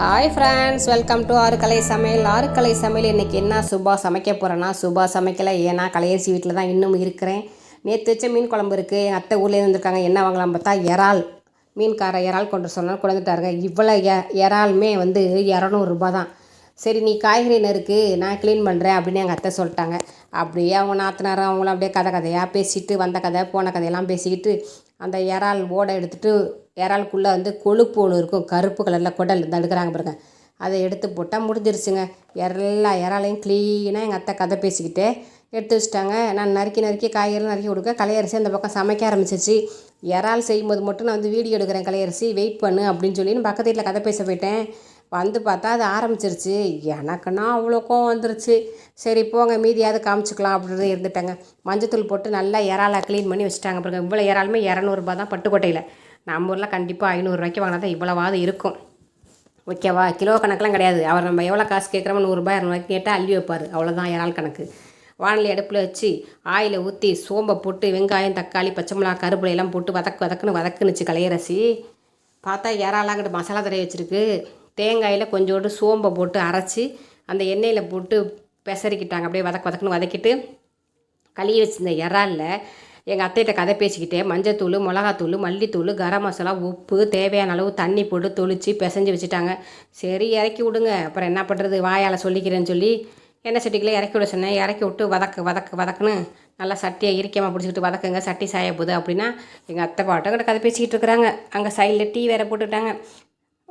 Hi friends welcome to Aarukalai Samayal. Aarukalai Samayal இன்றைக்கி என்ன சுபா சமைக்க போகிறேன்னா சுபா சமைக்கலை. ஏன்னா கலையரிசி வீட்டில் தான் இன்னும் இருக்கிறேன். நேற்று வச்ச மீன் குழம்பு இருக்குது எங்கள் அத்தை ஊர்லேருந்து வந்திருக்காங்க என்ன வாங்கலாம் பார்த்தா இறால். மீன்கார இறால் கொண்டு சொன்னால் கொண்டு இவ்வளோ எ இறாலுமே வந்து இரநூறுபா தான். சரி நீ காய்கறி நறுக்கு நான் க்ளீன் பண்ணுறேன் அப்படின்னு எங்கள் அத்தை சொல்லிட்டாங்க. அப்படியே அவங்க நாத்தனாரும் அவங்களும் அப்படியே கதை கதையாக பேசிட்டு வந்த கதை போன கதையெல்லாம் பேசிக்கிட்டு அந்த இறால் ஓடை எடுத்துகிட்டு இறாலுக்குள்ளே வந்து கொழுப்பு ஒன்று இருக்கும் கருப்பு கலரில் குடல் இந்த எடுக்கிறாங்க பாருங்க. அதை எடுத்து போட்டால் முடிஞ்சிருச்சுங்க. எல்லா இறாலையும் க்ளீனாக எங்கள் அத்தை கதை பேசிக்கிட்டே எடுத்து வச்சுட்டாங்க. நான் நறுக்கி நறுக்கி காய்கறிலாம் நறுக்கி கொடுக்க கலையரிசி அந்த பக்கம் சமைக்க ஆரம்பிச்சிச்சு இறால் செய்யும்போது மட்டும் நான் வந்து வீடியோ எடுக்கிறேன் கலையரிசி வெயிட் பண்ணு அப்படின்னு சொல்லி நான் பக்கத்து வீட்டில் கதை பேச போயிட்டேன். வந்து பார்த்தா அது ஆரம்பிச்சிருச்சு. எனக்குன்னா அவ்வளோ கோவம் வந்துருச்சு. சரி போங்க மீதியாவது காமிச்சிக்கலாம் அப்படின்னு இருந்துட்டேங்க. மஞ்சத்தூள் போட்டு நல்லா இறாலை க்ளீன் பண்ணி வச்சுட்டாங்க பாருங்க. இவ்வளோ இறாலுமே இரநூறுபா தான் பட்டுக்கோட்டையில். நம்ம ஊரில் கண்டிப்பாக ஐநூறுரூவாய்க்கு வாங்கினா தான் இவ்வளோவாது இருக்கும். ஓகேவா? கிலோ கணக்கெலாம் கிடையாது. அவர் நம்ம எவ்வளோ காசு கேட்குறோமோ நூறுரூபா இரநூறுவாய்க்கு கேட்டால் அள்ளி வைப்பார். அவ்வளோதான் இறால் கணக்கு. வானலி அடுப்பில் வச்சு ஆயிலை ஊற்றி சோம்பை போட்டு வெங்காயம் தக்காளி பச்சை மிளகா கருப்பிலையெல்லாம் போட்டு வதக்கு வதக்குன்னு வதக்குனுச்சு கலையரசி பார்த்தா இறாலாங்கிட்டு மசாலா தடவை வச்சுருக்கு. தேங்காயில் கொஞ்சோண்டு சோம்பை போட்டு அரைச்சி அந்த எண்ணெயில் போட்டு பெசரிக்கிட்டாங்க. அப்படியே வதக்க வதக்குன்னு வதக்கிட்டு கழுவி வச்சிருந்த இறாலில் எங்கள் அத்தைகிட்ட கதை பேசிக்கிட்டே மஞ்சத்தூள் மிளகாத்தூள் மல்லித்தூள் கரம் மசாலா உப்பு தேவையான அளவு தண்ணி போட்டு தொளிச்சு பிசைஞ்சு வச்சுட்டாங்க. சரி இறக்கி விடுங்க. அப்புறம் என்ன பண்ணுறது வாயால் சொல்லிக்கிறேன்னு சொல்லி எண்ணெய் சட்டிக்குள்ளே இறக்கி விட சொன்னேன். இறக்கி விட்டு வதக்கு வதக்கு வதக்குன்னு நல்லா சட்டியை இரிக்காமல் பிடிச்சிக்கிட்டு வதக்குங்க. சட்டி சாய போகுது அப்படின்னா எங்கள் அத்தை பாட்டம் கிட்ட கதை பேசிக்கிட்டு இருக்கிறாங்க. அங்கே சைடில் டீ வேற போட்டுக்கிட்டாங்க.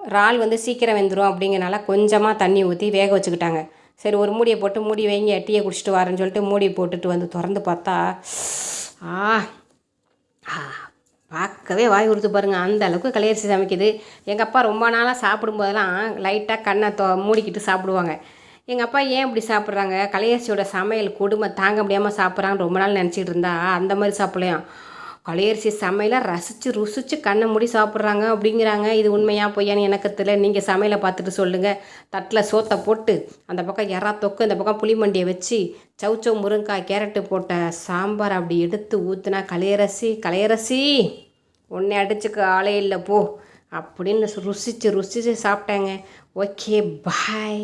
இறால் வந்து சீக்கிரம் வெந்துடும் அப்படிங்கிறனால கொஞ்சமாக தண்ணி ஊற்றி வேக வச்சுக்கிட்டாங்க. சரி ஒரு மூடியை போட்டு மூடி வைங்க டீயை குடிச்சிட்டு வரேன்னு சொல்லிட்டு மூடி போட்டுட்டு வந்து திறந்து பார்த்தா ஆ ஆ, பார்க்கவே வாய் உறுத்து பாருங்க. அந்த அளவுக்கு கலையரிசி சமைக்குது. எங்கள் அப்பா ரொம்ப நாளாக சாப்பிடும்போதெல்லாம் லைட்டாக கண்ணை தொ மூடிக்கிட்டு சாப்பிடுவாங்க. எங்கள் அப்பா ஏன் இப்படி சாப்பிட்றாங்க? கலையரிசியோட சமையல் கொடுமை தாங்க முடியாமல் சாப்பிட்றாங்கன்னு ரொம்ப நாள் நினச்சிட்டு இருந்தா அந்த மாதிரி சாப்பிடலையாம். கலையரிசி சமையலை ரசித்து ருசித்து கண்ணை மூடி சாப்பிட்றாங்க அப்படிங்கிறாங்க. இது உண்மையா பொய்யான்னு எனக்கு தெரியல. நீங்கள் சமையலை பார்த்துட்டு சொல்லுங்கள் தட்டில் சோத்தை போட்டு அந்த பக்கம் எறா தொக்கு இந்த பக்கம் புளிமண்டியை வச்சு சவுச்சவ் முருங்காய் கேரட்டு போட்ட சாம்பார் அப்படி எடுத்து ஊற்றுனா கலையரசி கலையரசி உன்னை அடிச்சுக்க ஆளே இல்லை போ அப்படின்னு ருசித்து ருசித்து சாப்பிட்டாங்க. Okay bye.